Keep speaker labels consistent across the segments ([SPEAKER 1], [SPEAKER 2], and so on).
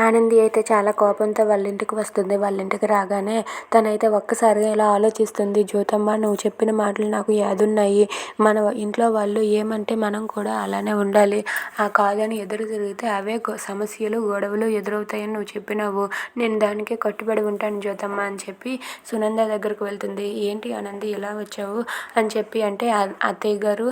[SPEAKER 1] ఆనంది అయితే చాలా కోపంతో వాళ్ళ ఇంటికి వస్తుంది. వాళ్ళ ఇంటికి రాగానే తనైతే ఒక్కసారిగా ఇలా ఆలోచిస్తుంది. జ్యోతమ్మ నువ్వు చెప్పిన మాటలు నాకు యాదున్నాయి. మన ఇంట్లో వాళ్ళు ఏమంటే మనం కూడా అలానే ఉండాలి. ఆ కాదని ఎదురు తిరిగితే అవే సమస్యలు గొడవలు ఎదురవుతాయని నువ్వు చెప్పినావు. నేను దానికే కట్టుబడి ఉంటాను జ్యోతమ్మ అని చెప్పి సునంద దగ్గరకు వెళ్తుంది. ఏంటి ఆనంది ఎలా వచ్చావు? అని చెప్పి అంటే అత్తయ్య గారు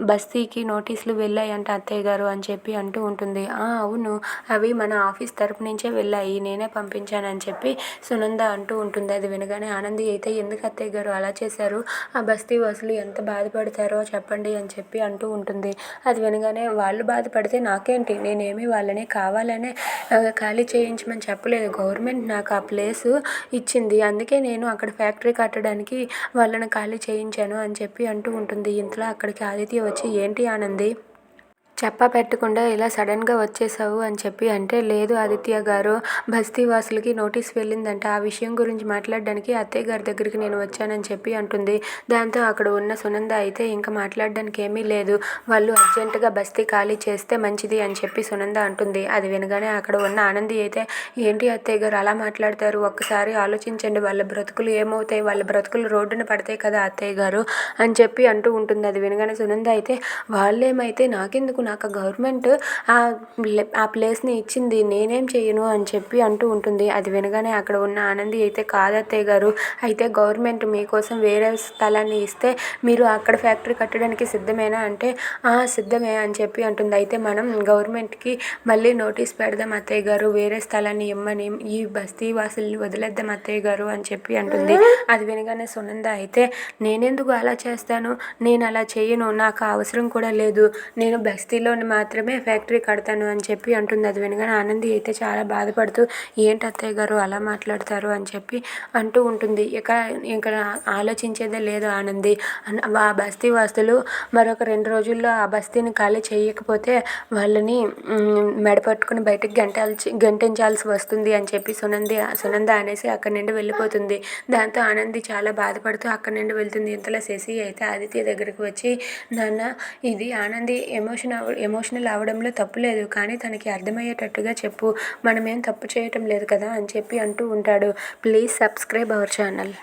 [SPEAKER 1] బస్తీకి నోటీసులు వెళ్ళాయంట అత్తయ్య గారు అని చెప్పి అంటూ ఉంటుంది. "ఆ, అవును. అవి మన ఆఫీస్ తరపు నుంచే వెళ్ళాయి నేనే పంపించానని చెప్పి సునంద అంటూ ఉంటుంది. అది వినగానే ఆనంది అయితే ఎందుకు అత్తయ్య గారు అలా చేశారు? ఆ బస్తీ వాసులు ఎంత బాధపడతారో చెప్పండి అని చెప్పి అంటూ ఉంటుంది. అది వినగానే వాళ్ళు బాధపడితే నాకేంటి? నేనేమి వాళ్ళని కావాలనే ఖాళీ చేయించమని చెప్పలేదు. గవర్నమెంట్ నాకు ఆ ప్లేస్ ఇచ్చింది. అందుకే నేను అక్కడ ఫ్యాక్టరీ కట్టడానికి వాళ్ళని ఖాళీ చేయించాను అని చెప్పి అంటూ ఉంటుంది. ఇంతలో అక్కడికి ఆదిత్య వచ్చి ఏంటి ఆనంది? చెప్పా పెట్టకుండా ఇలా సడన్గా వచ్చేసావు అని చెప్పి అంటే లేదు ఆదిత్య గారు బస్తీ వాసులకి నోటీస్ వెళ్ళిందంట. ఆ విషయం గురించి మాట్లాడడానికి అత్తయ్య గారి దగ్గరికి నేను వచ్చానని చెప్పి అంటుంది. దాంతో అక్కడ ఉన్న సునంద అయితే ఇంకా మాట్లాడడానికి ఏమీ లేదు. వాళ్ళు అర్జెంటుగా బస్తీ ఖాళీ చేస్తే మంచిది అని చెప్పి సునంద అంటుంది. అది వినగానే అక్కడ ఉన్న ఆనంది అయితే ఏంటి అత్తయ్య గారు అలా మాట్లాడతారు? ఒక్కసారి ఆలోచించండి. వాళ్ళ బ్రతుకులు ఏమవుతాయి? వాళ్ళ బ్రతుకులు రోడ్డున పడతాయి కదా అత్తయ్య గారు? అని చెప్పి అంటూ ఉంటుంది. అది వినగానే సునంద అయితే వాళ్ళేమైతే నాకెందుకు నాకు గవర్నమెంట్ ఆ ప్లేస్ని ఇచ్చింది నేనేం చేయను అని చెప్పి అంటూ ఉంటుంది. అది వినగానే అక్కడ ఉన్న ఆనంది అయితే కాదత్తయ్య గారు అయితే గవర్నమెంట్ మీకోసం వేరే స్థలాన్ని ఇస్తే మీరు అక్కడ ఫ్యాక్టరీ కట్టడానికి సిద్ధమేనా అంటే సిద్ధమే అని చెప్పి అంటుంది. అయితే మనం గవర్నమెంట్కి మళ్ళీ నోటీస్ పెడదాం అత్తయ్య గారు వేరే స్థలాన్ని ఇమ్మని ఈ బస్తీ వాసుల్ని వదిలేద్దాం అత్తయ్య గారు అని చెప్పి అంటుంది. అది వినగానే సునంద అయితే నేనెందుకు అలా చేస్తాను? నేను అలా చేయను నాకు అవసరం కూడా లేదు. నేను బస్తీలోని మాత్రమే ఫ్యాక్టరీ కడతాను అని చెప్పి అంటుంది. అది వినగానే ఆనంది అయితే చాలా బాధపడుతూ ఏంటి అత్తయ్య గారు అలా మాట్లాడతారు? అని చెప్పి అంటూ ఉంటుంది. ఇక ఇంకా ఆలోచించేదే లేదు ఆనంది. ఆ బస్తీ వాసులు మరొక రెండు రోజుల్లో ఆ బస్తీని ఖాళీ చేయకపోతే వాళ్ళని మెడపట్టుకుని బయటకు గంటాల్చి గంటించాల్సి వస్తుంది అని చెప్పి సునంది సునంద అనేసి అక్కడి నుండి వెళ్ళిపోతుంది. దాంతో ఆనంది చాలా బాధపడుతూ అక్కడి నుండి వెళ్తుంది. ఇంతలో శశి అయితే ఆదిత్య దగ్గరికి వచ్చి నాన్న ఇది ఆనంది ఎమోషన్ అవ ఎమోషనల్ అవడంలో తప్పు లేదు. కానీ తనకి అర్థమయ్యేటట్టుగా చెప్పు. మనమేం తప్పు చేయటం లేదు కదా అని చెప్పి అంటూ ఉంటాడు. Please subscribe our channel.